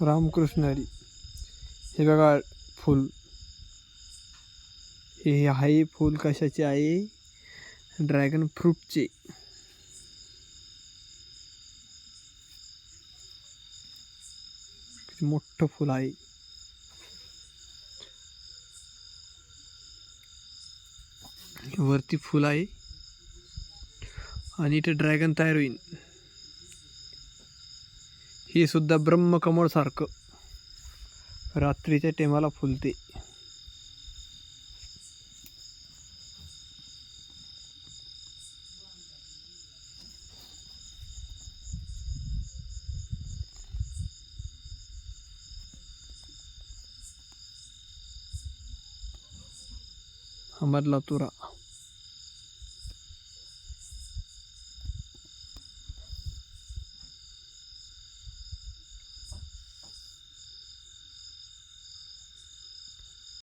रामकृष्ण हरी. हे बघा फूल. हे आहे फूल कशाचे आहे? ड्रॅगन फ्रूटचे. मोठं फूल आहे. वरती फूल आहे. आणि इथे ड्रॅगन तयार होईल हे सुद्धा ब्रह्मकमळ सारखं रात्रीच्या टेमाला फुलते हा मधला तुरा